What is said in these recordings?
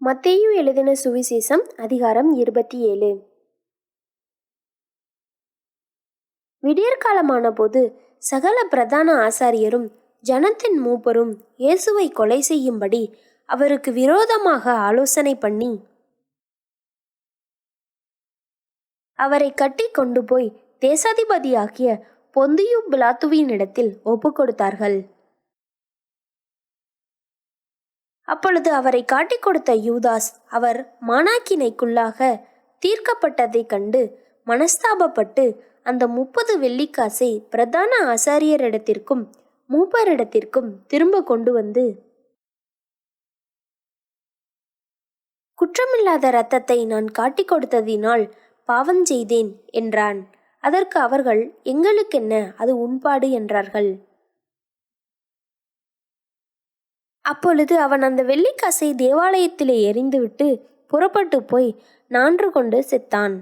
மத்தேயு எழுதின சுவிசேஷம் அதிகாரம் இருபத்தி ஏழு. விடியற்காலமான போது சகல பிரதான ஆசாரியரும் ஜனத்தின் மூப்பரும் இயேசுவை கொலை செய்யும்படி அவருக்கு விரோதமாக ஆலோசனை பண்ணி அவரை கட்டி கொண்டு போய் தேசாதிபதியாகிய பொந்தியு பிலாத்துவினிடத்தில் ஒப்பு கொடுத்தார்கள் அப்பொழுது அவரை காட்டிக் கொடுத்த யூதாஸ் அவர் மானாக்கினைக்குள்ளாக தீர்க்கப்பட்டதைக் கண்டு மனஸ்தாபப்பட்டு அந்த முப்பது வெள்ளிக்காசை பிரதான ஆசாரியரிடத்திற்கும் மூப்பரிடத்திற்கும் திரும்ப கொண்டு வந்து குற்றமில்லாத இரத்தத்தை நான் காட்டிக் கொடுத்ததினால் பாவம் செய்தேன் என்றான். அதற்கு அவர்கள் எங்களுக்கென்ன? அது உண்பாடு என்றார்கள். அப்பொழுது அவன் அந்த வெள்ளிக்காசை தேவாலயத்திலே எறிந்துவிட்டு புறப்பட்டு போய் நான்று கொண்டு செத்தான்.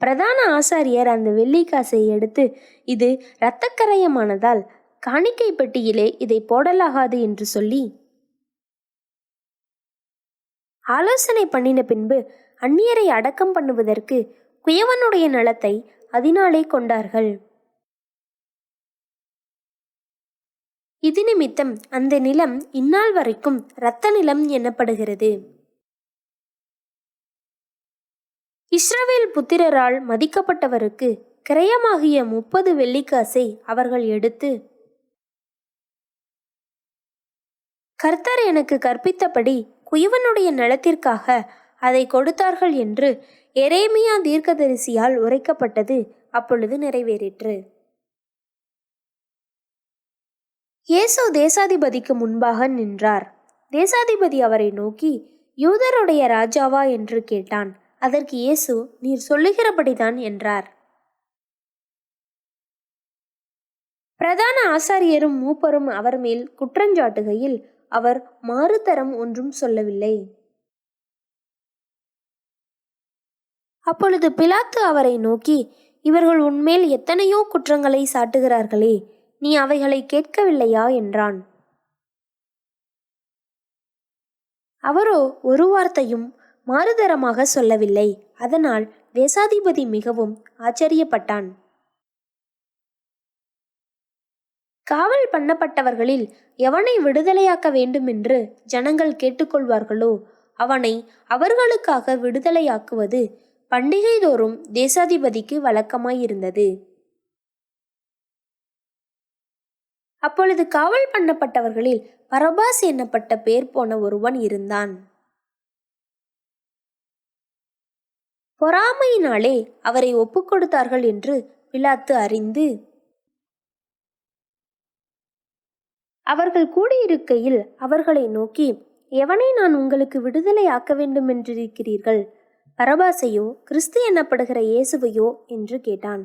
பிரதான ஆசாரியர் அந்த வெள்ளிக்காசை எடுத்து இது இரத்தக்கரையமானதால் காணிக்கை பெட்டியிலே இதை போடலாகாது என்று சொல்லி ஆலோசனை பண்ணின பின்பு அந்நியரை அடக்கம் பண்ணுவதற்கு குயவனுடைய நலத்தை அதனாலே கொண்டார்கள். இது நிமித்தம் அந்த நிலம் இந்நாள் வரைக்கும் இரத்த நிலம் எனப்படுகிறது. இஸ்ரவேல் புத்திரரால் மதிக்கப்பட்டவருக்கு கிரயமாகிய முப்பது வெள்ளிக்காசை அவர்கள் எடுத்து கர்த்தர் எனக்கு கற்பித்தபடி குயவனுடைய நிலத்திற்காக அதை கொடுத்தார்கள் என்று எரேமியா தீர்க்கதரிசியால் உரைக்கப்பட்டது அப்பொழுது நிறைவேறிற்று. இயேசு தேசாதிபதிக்கு முன்பாக நின்றார். தேசாதிபதி அவரை நோக்கி யூதருடைய ராஜாவா? என்று கேட்டான். அதற்கு இயேசு நீர் சொல்லுகிறபடிதான் என்றார். பிரதான ஆசாரியரும் மூப்பரும் அவர் மேல் குற்றஞ்சாட்டுகையில் அவர் மாறுதரம் ஒன்றும் சொல்லவில்லை. அப்பொழுது பிலாத்து அவரை நோக்கி இவர்கள் உன்மேல் எத்தனையோ குற்றங்களை சாட்டுகிறார்களே நீ அவைகளை கேட்கவில்லையா? என்றான். அவரோ ஒரு வார்த்தையும் மாறுதரமாக சொல்லவில்லை. அதனால் தேசாதிபதி மிகவும் ஆச்சரியப்பட்டான். காவல் பண்ணப்பட்டவர்களில் எவனை விடுதலையாக்க வேண்டுமென்று ஜனங்கள் கேட்டுக்கொள்வார்களோ அவனை அவர்களுக்காக விடுதலையாக்குவது பண்டிகை தோறும் தேசாதிபதிக்கு வழக்கமாயிருந்தது. அப்பொழுது காவல் பண்ணப்பட்டவர்களில் பரபாஸ் என்னப்பட்ட பேர் போன ஒருவன் இருந்தான். பொறாமையினாலே அவரை ஒப்புக்கொடுத்தார்கள் என்று பிலாத்து அறிந்து அவர்கள் கூடியிருக்கையில் அவர்களை நோக்கி எவனை நான் உங்களுக்கு விடுதலை ஆக்க வேண்டும் என்றிருக்கிறீர்கள்? பரபாசையோ கிறிஸ்து எனப்படுகிற இயேசுவையோ? என்று கேட்டான்.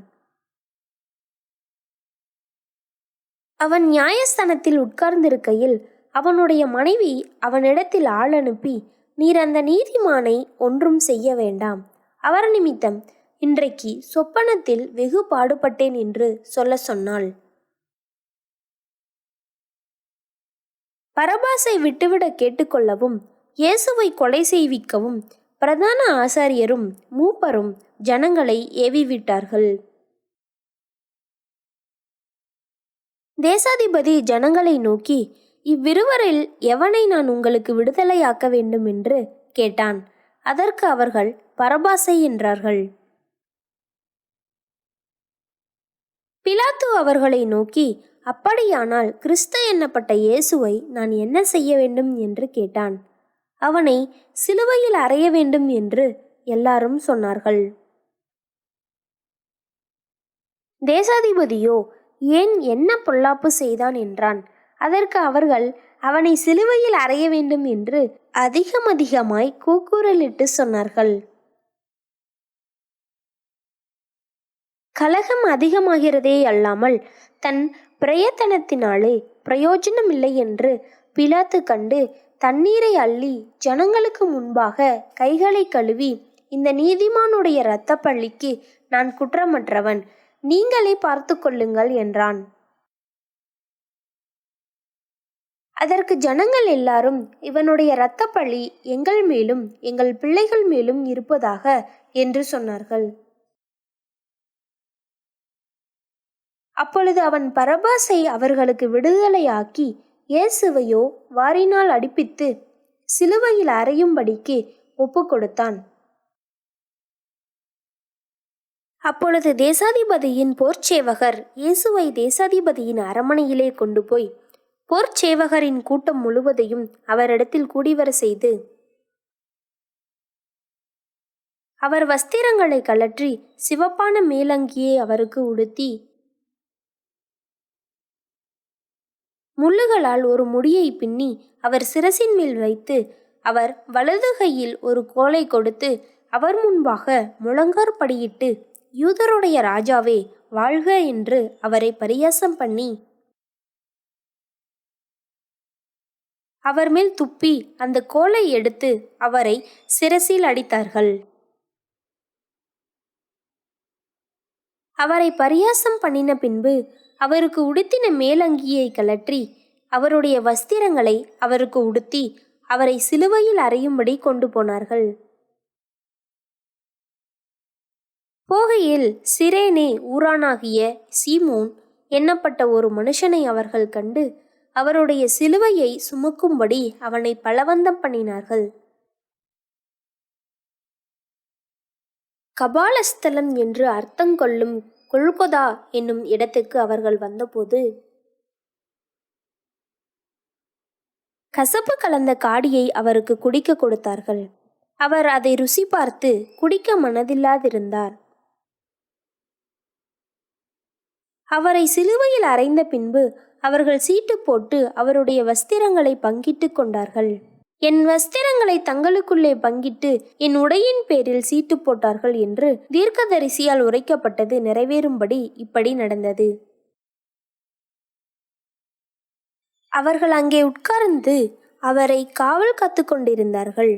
அவன் நியாயஸ்தானத்தில் உட்கார்ந்திருக்கையில் அவனுடைய மனைவி அவனிடத்தில் ஆள் அனுப்பி நீர் அந்த நீதிமானை ஒன்றும் செய்ய வேண்டாம். அவர் நிமித்தம் இன்றைக்கு சொப்பனத்தில் வெகு பாடுபட்டேன் என்று சொல்ல சொன்னாள். பரபாசை விட்டுவிட கேட்டுக்கொள்ளவும் இயேசுவை கொலை செய்விக்கவும் பிரதான ஆசாரியரும் மூப்பரும் ஜனங்களை ஏவிவிட்டார்கள். தேசாதிபதி ஜனங்களை நோக்கி இவ்விருவரில் எவனை நான் உங்களுக்கு விடுதலையாக்க வேண்டும் என்று கேட்டான். அதற்கு அவர்கள் பரபாசை என்றார்கள். பிலாத்து அவர்களை நோக்கி அப்படியானால் கிறிஸ்து என்னப்பட்ட இயேசுவை நான் என்ன செய்ய வேண்டும்? என்று கேட்டான். அவனை சிலுவையில் அறைய வேண்டும் என்று எல்லாரும் சொன்னார்கள். தேசாதிபதியோ ஏன் என்ன பொல்லாப்பு செய்தான் என்றான். அதற்கு அவர்கள் அவனை சிலுவையில் அறைய வேண்டும் என்று அதிகம் அதிகமாய் கூக்குரலிட்டு சொன்னார்கள். கலகம் அதிகமாகிறதே அல்லாமல் தன் பிரயத்தனத்தினாலே பிரயோஜனம் இல்லை என்று பிலாத்து கண்டு தண்ணீரை அள்ளி ஜனங்களுக்கு முன்பாக கைகளை கழுவி இந்த நீதிமானுடைய இரத்த பள்ளிக்கு நான் குற்றமற்றவன். நீங்களே பார்த்து கொள்ளுங்கள் என்றான். அதற்கு ஜனங்கள் எல்லாரும் இவனுடைய இரத்தப்பழி எங்கள் மேலும் எங்கள் பிள்ளைகள் மேலும் இருப்பதாக என்று சொன்னார்கள். அப்பொழுது அவன் பரபாசை அவர்களுக்கு விடுதலையாக்கி இயேசுவையோ வாரினால் அடிப்பித்து சிலுவையில் அறையும்படிக்கு ஒப்பு கொடுத்தான். அப்பொழுது தேசாதிபதியின் போர்ச்சேவகர் இயேசுவை தேசாதிபதியின் அரமனையிலே கொண்டு போய் போர்ச்சேவகரின் கூட்டம் முழுவதையும் அவரிடத்தில் கூடிவர செய்து அவர் வஸ்திரங்களை கழற்றி சிவப்பான மேலங்கியை அவருக்கு உடுத்தி முள்ளுகளால் ஒரு முடியை பின்னி அவர் சிரசின் மேல் வைத்து அவர் வலது கையில் ஒரு கோலை கொடுத்து அவர் முன்பாக முழங்கார்படியிட்டு யூதருடைய ராஜாவே வாழ்க என்று அவரை பரியாசம் பண்ணி அவர் மேல் துப்பி அந்த கோலை எடுத்து அவரை சிரசில் அடித்தார்கள். அவரை பரியாசம் பண்ணின பின்பு அவருக்கு உடுத்தின மேலங்கியை கழற்றி அவருடைய வஸ்திரங்களை அவருக்கு உடுத்தி அவரை சிலுவையில் அறையும்படி கொண்டு போனார்கள். போகையில் சிரேனே ஊரானாகிய சீமோன் எண்ணப்பட்ட ஒரு மனுஷனை அவர்கள் கண்டு அவருடைய சிலுவையை சுமக்கும்படி அவனை பலவந்தம் பண்ணினார்கள். கபாலஸ்தலம் என்று அர்த்தம் கொள்ளும் கொல்கொதா என்னும் இடத்துக்கு அவர்கள் வந்தபோது கசப்பு கலந்த காடியை அவருக்கு குடிக்க கொடுத்தார்கள். அவர் அதை ருசி பார்த்து குடிக்க மனதில்லாதிருந்தார். அவரை சிலுவையில் அறைந்த பின்பு அவர்கள் சீட்டு போட்டு அவருடைய வஸ்திரங்களை பங்கிட்டு கொண்டார்கள். என் வஸ்திரங்களை தங்களுக்குள்ளே பங்கிட்டு என் உடையின் பேரில் சீட்டு போட்டார்கள் என்று தீர்க்கதரிசியால் உரைக்கப்பட்டது நிறைவேறும்படி இப்படி நடந்தது. அவர்கள் அங்கே உட்கார்ந்து அவரை காவல் காத்து கொண்டிருந்தார்கள்.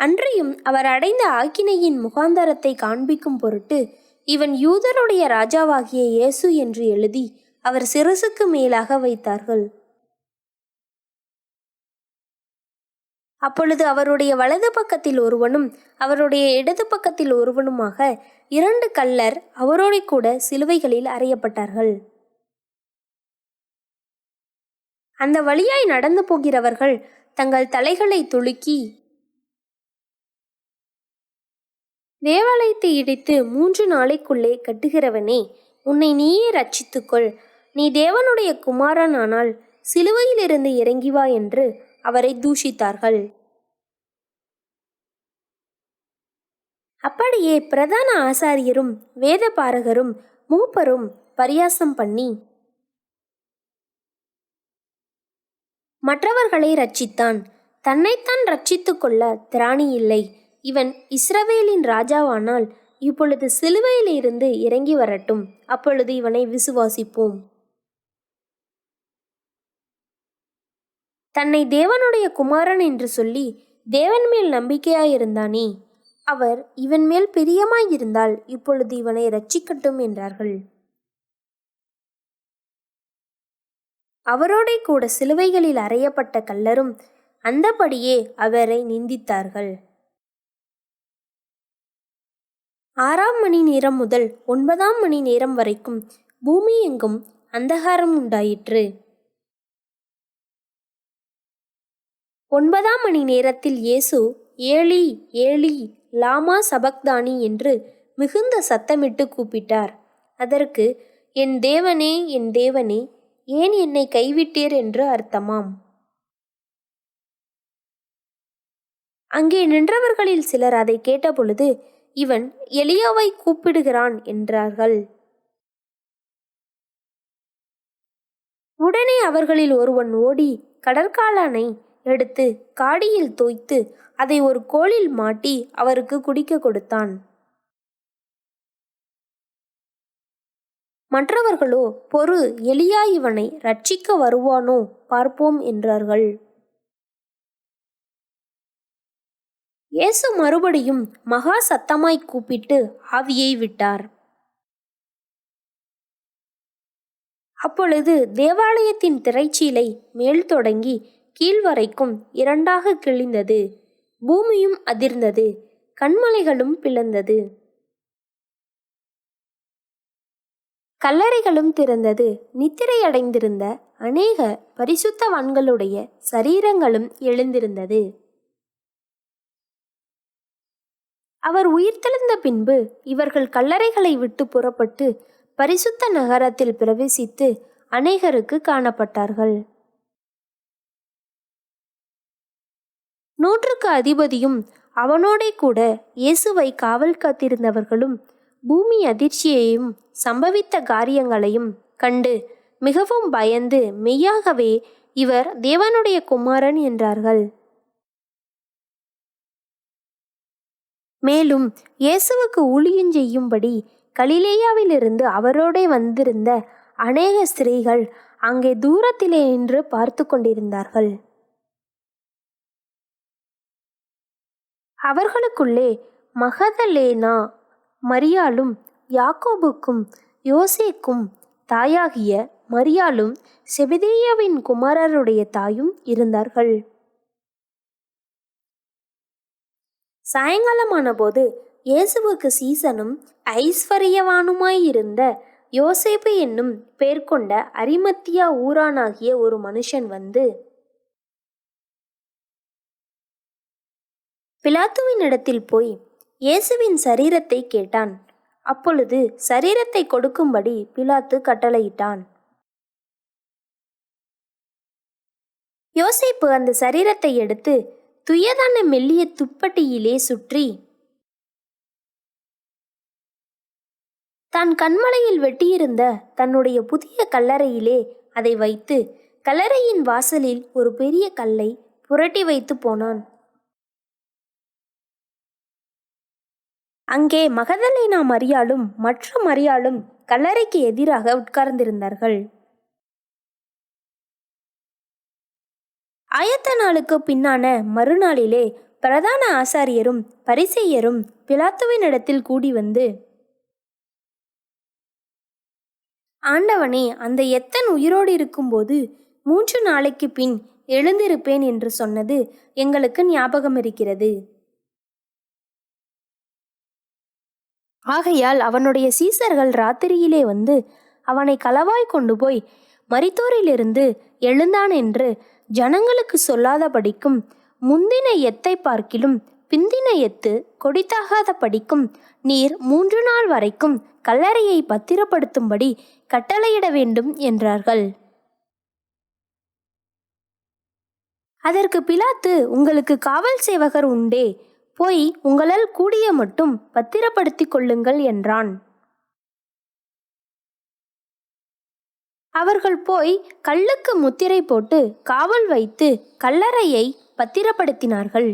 அன்றியும் அவர் அடைந்த ஆக்கினையின் முகாந்தரத்தை காண்பிக்கும் பொருட்டு இவன் யூதருடைய ராஜாவாகிய இயேசு என்று எழுதி அவர் சிரசுக்கு மேலாக வைத்தார்கள். அப்பொழுது அவருடைய வலது பக்கத்தில் ஒருவனும் அவருடைய இடது பக்கத்தில் ஒருவனுமாக இரண்டு கல்லர் அவரோட கூட சிலுவைகளில் அறையப்பட்டார்கள். அந்த வழியாய் நடந்து போகிறவர்கள் தங்கள் தலைகளை துலுக்கி தேவாலயத்தை இடித்து மூன்று நாளைக்குள்ளே கட்டுகிறவனே உன்னை நீயே ரட்சித்துக்கொள் நீ தேவனுடைய குமாரன் ஆனால் சிலுவையிலிருந்து இறங்கி வா என்று அவரை தூஷித்தார்கள். அப்படியே பிரதான ஆசாரியரும் வேதபாரகரும் மூப்பரும் பரியாசம் பண்ணி மற்றவர்களை ரட்சித்தான் தன்னைத்தான் ரட்சித்துக் கொள்ள திராணி இல்லை. இவன் இஸ்ரவேலின் ராஜாவானால் இப்பொழுது சிலுவையிலிருந்து இறங்கி வரட்டும். அப்பொழுது இவனை விசுவாசிப்போம். தன்னை தேவனுடைய குமாரன் என்று சொல்லி தேவன் மேல் நம்பிக்கையாயிருந்தானே? அவர் இவன் மேல் பிரியமாயிருந்தால் இப்பொழுது இவனை ரட்சிக்கட்டும் என்றார்கள். அவரோடே கூட சிலுவைகளில் அறையப்பட்ட கல்லரும் அந்தபடியே அவரை நிந்தித்தார்கள். ஆறாம் மணி நேரம் முதல் ஒன்பதாம் மணி நேரம் வரைக்கும் பூமி எங்கும் அந்தகாரம் உண்டாயிற்று. ஒன்பதாம் மணி நேரத்தில் இயேசு ஏலி ஏலி லாமா சபக்தானி என்று மிகுந்த சத்தமிட்டு கூப்பிட்டார். அதற்கு என் தேவனே என் தேவனே ஏன் என்னை கைவிட்டீர்? என்று அர்த்தமாம். அங்கே நின்றவர்களில் சிலர் அதை கேட்டபொழுது இவன் எலியாவை கூப்பிடுகிறான் என்றார்கள். உடனே அவர்களில் ஒருவன் ஓடி கடற்காலானை எடுத்து காடியில் தோய்த்து அதை ஒரு கோலில் மாட்டி அவருக்கு குடிக்க கொடுத்தான். மற்றவர்களோ பொறு எலியா இவனை ரட்சிக்க வருவானோ பார்ப்போம் என்றார்கள். இயேசு மறுபடியும் மகா சத்தமாய் கூப்பிட்டு ஆவியை விட்டார். அப்பொழுது தேவாலயத்தின் திரைச்சீலை மேல் தொடங்கி கீழ்வரைக்கும் இரண்டாக கிழிந்தது. பூமியும் அதிர்ந்தது கண்மலைகளும் பிளந்தது. கல்லறைகளும் திறந்தது நித்திரையடைந்திருந்த அநேக பரிசுத்தவான்களுடைய சரீரங்களும் எழுந்திருந்தது. அவர் உயிர்த்தெழுந்த பின்பு இவர்கள் கல்லறைகளை விட்டு புறப்பட்டு பரிசுத்த நகரத்தில் பிரவேசித்து அநேகருக்கு காணப்பட்டார்கள். நூற்றுக்கு அதிபதியும் அவனோடே கூட இயேசுவை காவல் காத்திருந்தவர்களும் பூமி அதிர்ச்சியையும் சம்பவித்த காரியங்களையும் கண்டு மிகவும் பயந்து மெய்யாகவே இவர் தேவனுடைய குமாரன் என்றார்கள். மேலும் இயேசுவுக்கு ஊழியம் செய்யும்படி கலிலேயாவிலிருந்து அவரோடே வந்திருந்த அநேக ஸ்திரீகள் அங்கே தூரத்திலே நின்று பார்த்து கொண்டிருந்தார்கள். அவர்களுக்குள்ளே மகதலேனா மரியாளும் யாக்கோபுக்கும் யோசேக்கும் தாயாகிய மரியாளும் செபிதேயாவின் குமாரருடைய தாயும் இருந்தார்கள். சாயங்காலமானபோது இயேசுவுக்கு சீசனும் ஐஸ்வர்யவானுமாயிருந்த யோசேப்பு என்னும் பேர் கொண்ட அரிமத்தியா ஊரானாகிய ஒரு மனுஷன் வந்து பிலாத்துவின் இடத்தில் போய் இயேசுவின் சரீரத்தை கேட்டான். அப்பொழுது சரீரத்தை கொடுக்கும்படி பிலாத்து கட்டளையிட்டான். யோசேப்பு அந்த சரீரத்தை எடுத்து துயதான மெல்லிய துப்பட்டியிலே சுற்றி தான் கண்மலையில் வெட்டியிருந்த தன்னுடைய புதிய கல்லறையிலே அதை வைத்து கல்லறையின் வாசலில் ஒரு பெரிய கல்லை புரட்டி வைத்து போனான். அங்கே மகதலேனா மரியாளும் மற்ற மரியாளும் கல்லறைக்கு எதிராக உட்கார்ந்திருந்தார்கள். ஆயத்த நாளுக்கு பின்னான மறுநாளிலே பிரதான ஆசாரியரும் பரிசெய்யரும் பிலாத்துவின் இடத்தில் கூடி வந்து ஆண்டவனே அந்த எத்தன் உயிரோடு இருக்கும்போது மூன்று நாளைக்கு பின் எழுந்திருப்பேன் என்று சொன்னது எங்களுக்கு ஞாபகம் இருக்கிறது. ஆகையால் அவனுடைய சீசர்கள் ராத்திரியிலே வந்து அவனை களவாய் கொண்டு போய் மரித்தோரிலிருந்து எழுந்தான் என்று ஜனங்களுக்கு சொல்லாதபடிக்கும் முந்தின எத்தை பார்க்கிலும் பிந்தின எத்து கொடித்தாகாத படிக்கும் நீர் மூன்று நாள் வரைக்கும் கல்லறையை பத்திரப்படுத்தும்படி கட்டளையிட வேண்டும் என்றார்கள். அதற்கு பிலாத்து உங்களுக்கு காவல் சேவகர் உண்டே போய் உங்களால் கூடிய மட்டும் பத்திரப்படுத்திக் கொள்ளுங்கள் என்றான். அவர்கள் போய் கல்லுக்கு முத்திரை போட்டு காவல் வைத்து கல்லறையை பத்திரப்படுத்தினார்கள்.